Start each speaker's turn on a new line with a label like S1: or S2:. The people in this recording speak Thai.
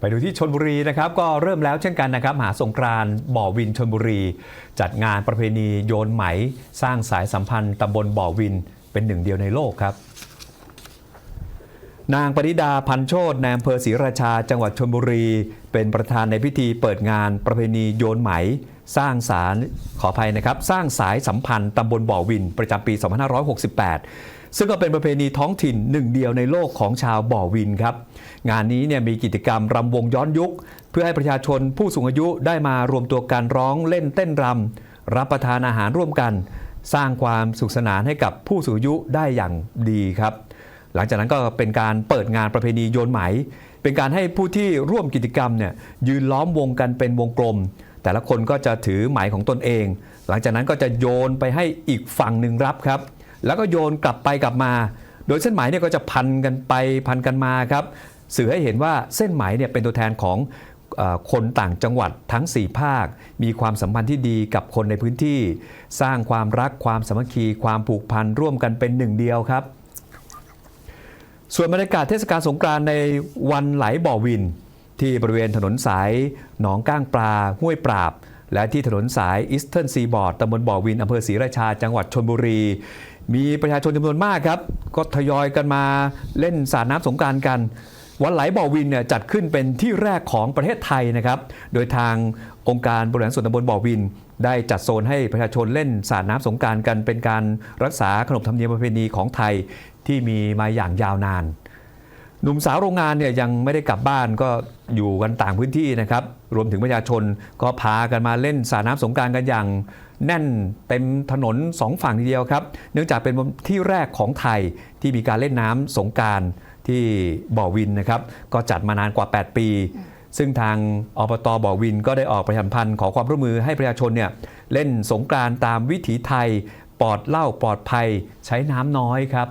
S1: ไปดูที่ชนบุรีนะครับก็เริ่มแล้วเช่นกันนะครับมหาสงกรานบ่อวินชนบุรี จัดงานประเพณีโยนไหม สร้างสายสัมพันธ์ตำบลบ่อวินเป็นหนึ่งเดียวในโลกครับ นางปริดาพันโชตในอำเภอศรีราชา จังหวัดชนบุรี เป็นประธานในพิธีเปิดงานประเพณีโยนไหม สร้างสารขออภัยนะครับ สร้างสายสัมพันธ์ตำบลบ่อวิน ประจำปี 2568 ซึ่งก็เป็นประเพณีท้องถิ่นหนึ่งเดียวในโลกของชาวบ่อวินครับ งานนี้เนี่ยมีกิจกรรมรำวงย้อนยุค เพื่อให้ประชาชนผู้สูงอายุได้มารวมตัวกันร้องเล่นเต้นรำรับประทานอาหารร่วมกัน สร้างความสุขสนานให้กับผู้สูงอายุได้อย่างดีครับ หลังจากนั้นก็เป็นการเปิดงานประเพณีโยนไหม เป็นการให้ผู้ที่ร่วมกิจกรรมเนี่ยยืนล้อมวงกันเป็นวงกลม แต่ละคนก็จะถือไหมของตนเอง หลังจากนั้นก็จะโยนไปให้อีกฝั่งหนึ่งรับครับ แล้วก็โยนกลับไปกลับมา โดยเส้นไหมเนี่ยก็จะพันกันไปพันกันมาครับสื่อให้เห็นว่าเส้นไหมเนี่ยเป็นตัวแทนของคนต่างจังหวัดทั้ง 4 ภาค มีความสัมพันธ์ที่ดีกับคนในพื้นที่ สร้างความรักความสามัคคี ความผูกพันร่วมกันเป็นหนึ่งเดียวครับ ส่วนบรรยากาศเทศกาลสงกรานในวันไหลบ่อวิน ที่บริเวณถนนสายหนองก้างปลา ห้วยปราบ และที่ถนนสายอีสเทิร์นซีบอร์ดตำบลบ่อวินอำเภอศรีราชา จังหวัดชนบุรี มีประชาชนจำนวนมากครับ ก็ทยอยกันมาเล่นสาดน้ำสงกรานกัน วันไหลบ่อวินเนี่ยจัดขึ้นเป็นที่แรกของประเทศไทยนะครับ โดยทางองค์การบริหารส่วนตำบลบ่อวิน ได้จัดโซนให้ประชาชนเล่นสาดน้ำสงการกันเป็นการรักษาขนบธรรมเนียมประเพณีของไทยที่มีมาอย่างยาวนาน หนุ่มสาวโรงงานเนี่ยยังไม่ได้กลับบ้านก็อยู่กันต่างพื้นที่นะครับ รวมถึงประชาชนก็พากันมาเล่นสาดน้ำสงการกันอย่างแน่นเต็มถนนสองฝั่งทีเดียวครับ เนื่องจากเป็นที่แรกของไทยที่มีการเล่นน้ำสงการ ที่บ่อวินนะครับ ก็จัดมานานกว่า 8 ปี ซึ่งทางอบตบ่อวินก็ได้ออกประชาสัมพันธ์ขอความร่วมมือให้ประชาชนเนี่ยเล่นสงกรานต์ตามวิถีไทยปลอดเหล้าปลอดภัยใช้น้ำน้อยครับ